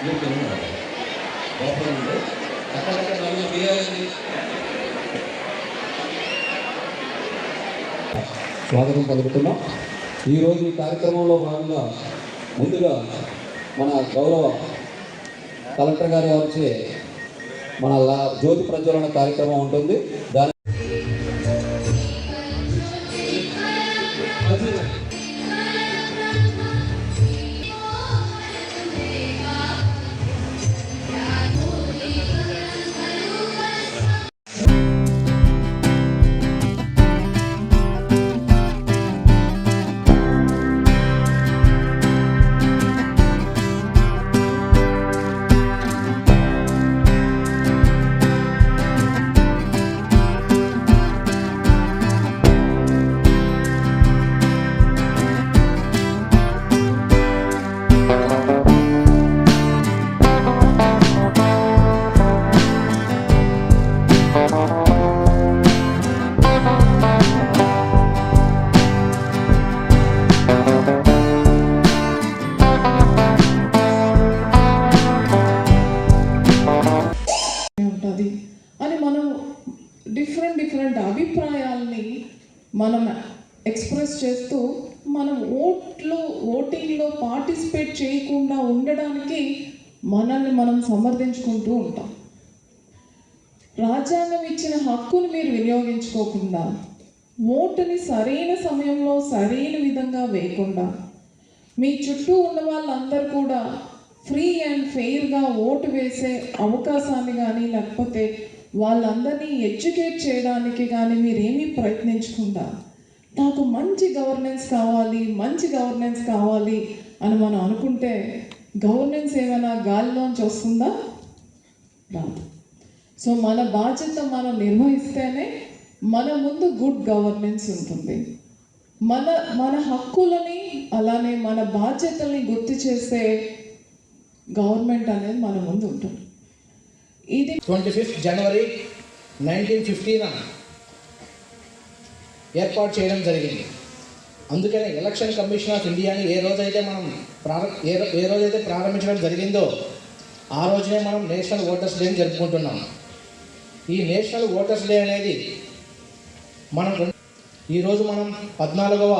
నాలో నేను బలవంతుని బలముంది నాలో స్వాగతం పలుకుతున్నాం ఈరోజు ఈ కార్యక్రమంలో భాగంగా ముందుగా మన గౌరవ కలెక్టర్ గారి వారిచే మన లా- జ్యోతి ప్రజ్వలన కార్యక్రమం ఉంటుంది. దాని మనం ఎక్స్ప్రెస్ చేస్తూ మనం ఓట్లో ఓటింగ్లో పార్టిసిపేట్ చేయకుండా ఉండడానికి మనల్ని మనం సమర్థించుకుంటూ ఉంటాం. రాజ్యాంగం ఇచ్చిన హక్కుని మీరు వినియోగించుకోకుండా ఓటుని సరైన సమయంలో సరైన విధంగా వేయకుండా మీ చుట్టూ ఉన్న వాళ్ళందరూ కూడా ఫ్రీ అండ్ ఫెయిర్గా ఓటు వేసే అవకాశాన్ని కానీ లేకపోతే వాళ్ళందరినీ ఎడ్యుకేట్ చేయడానికి కానీ మీరేమీ ప్రయత్నించకుండా నాకు మంచి గవర్నెన్స్ కావాలి మంచి గవర్నెన్స్ కావాలి అని మనం అనుకుంటే గవర్నెన్స్ ఏమైనా గాలిలోంచి వస్తుందా? రాదు. సో మన బాధ్యత మనం నిర్వహిస్తేనే మన ముందు గుడ్ గవర్నెన్స్ ఉంటుంది. మన మన హక్కులని అలానే మన బాధ్యతల్ని గుర్తు చేసే గవర్నమెంట్ అనేది మన ముందు ఉంటుంది. ఇది twenty fifth January nineteen fifty ఏర్పాటు చేయడం జరిగింది. అందుకనే ఎలక్షన్ కమిషన్ ఆఫ్ ఇండియాని ఏ రోజైతే మనం ప్రార ఏ ఏ రోజైతే ప్రారంభించడం జరిగిందో ఆ రోజునే మనం నేషనల్ ఓటర్స్ డే జరుపుకుంటున్నాం. ఈ నేషనల్ ఓటర్స్ డే అనేది మనం ఈరోజు మనం పద్నాలుగవ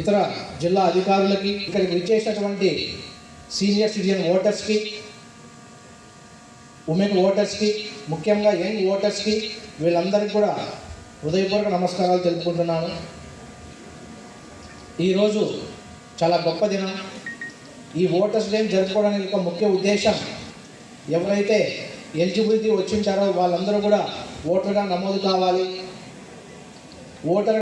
ఇతర జిల్లా అధికారులకి ఇక్కడికి విచ్చేసినటువంటి సీనియర్ సిటిజన్ ఓటర్స్కి ఉమెన్ ఓటర్స్కి ముఖ్యంగా యంగ్ ఓటర్స్కి వీళ్ళందరికీ కూడా హృదయపూర్వక నమస్కారాలు తెలుపుకుంటున్నాను. ఈరోజు చాలా గొప్ప దినం. ఈ ఓటర్స్ డే జరుపుకోవడానికి ఒక ముఖ్య ఉద్దేశం ఎవరైతే ఎలిజిబిలిటీ వచ్చింటారో వాళ్ళందరూ కూడా ఓటర్గా నమోదు కావాలి. ఓటర్